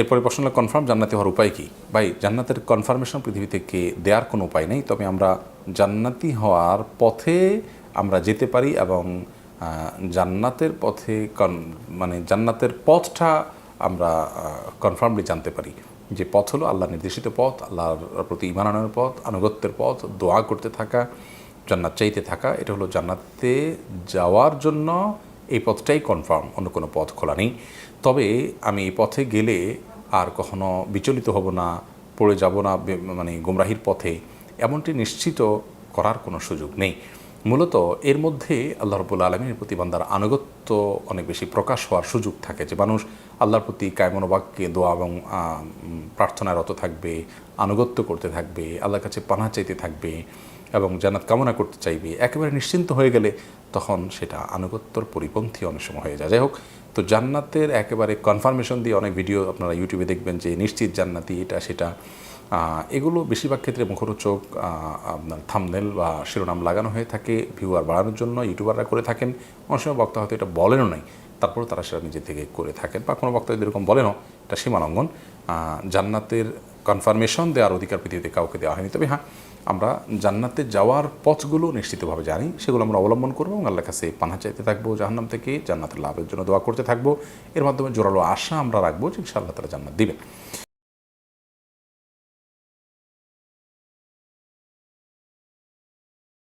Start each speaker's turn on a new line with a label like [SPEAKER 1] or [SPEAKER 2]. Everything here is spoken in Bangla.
[SPEAKER 1] এরপরে প্রশ্ন হলো কনফার্ম জান্নাতি হওয়ার উপায় কি? ভাই, জান্নাতের কনফার্মেশন পৃথিবী থেকে দেওয়ার কোনো উপায় নেই, তবে আমরা জান্নাতি হওয়ার পথে আমরা যেতে পারি এবং জান্নাতের পথে কন মানে জান্নাতের পথটা আমরা কনফার্মলি জানতে পারি। যে পথ হলো আল্লাহ নির্দেশিত পথ, আল্লাহর প্রতি ইমানানোর পথ, আনুগত্যের পথ, দোয়া করতে থাকা, জান্নাত চাইতে থাকা, এটা হলো জান্নাতে যাওয়ার জন্য এই পথটাই কনফার্ম অন্য কোনো পথ খোলা নেই। তবে আমি এই পথে গেলে আর কখনো বিচলিত হব না পড়ে যাব না মানে গুমরাহির পথে এমনটি নিশ্চিত করার কোনো সুযোগ নেই। মূলত এর মধ্যে আল্লাহ রবুল্লা আলমীর প্রতি বান্দার আনুগত্য অনেক বেশি প্রকাশ হওয়ার সুযোগ থাকে যে মানুষ আল্লাহর প্রতি কায়মনোবাক্যে দোয়া এবং আহ, উম, প্রার্থনায় রত থাকবে আনুগত্য করতে থাকবে আল্লাহর কাছে পানা চাইতে থাকবে। এবং জান্নাত কামনা করতে চাইবে, একেবারে নিশ্চিন্ত হয়ে গেলে তখন সেটা আনুগত্যর পরিপন্থী অনেক সময় হয়ে যায়। যাই হোক, তো জান্নাতের একেবারে কনফার্মেশন দিয়ে অনেক ভিডিও আপনারা ইউটিউবে দেখবেন যে নিশ্চিত জান্নাতি এটা, সেটা। এগুলো বেশিরভাগ ক্ষেত্রে মুখরোচক আপনার থামনেল বা শিরোনাম লাগানো হয়ে থাকে ভিউয়ার বাড়ানোর জন্য ইউটিউবাররা করে থাকেন। অনেক সময় বক্তা হয়তো এটা বলেনও নাই তারপরে তারা সেটা নিজে থেকে করে থাকেন। বা কোনো বক্তা যদি এরকম বলেনও, এটা সীমালঙ্ঘন। জান্নাতের কনফার্মেশন দেওয়ার অধিকার পৃথিবীতে কাউকে দেওয়া হয়নি। তবে হ্যাঁ আমরা জান্নাতে যাওয়ার পথগুলো নিশ্চিতভাবে জানি, সেগুলো আমরা অবলম্বন করব এবং আল্লাহ কাছে পানা চাইতে থাকব, জাহান্নাম থেকে জান্নাতের লাভের জন্য দোয়া করতে থাকব। এর মাধ্যমে জোরালো আশা আমরা রাখব যে ইনশাআল্লাহ তারা জান্নাত দিবেন।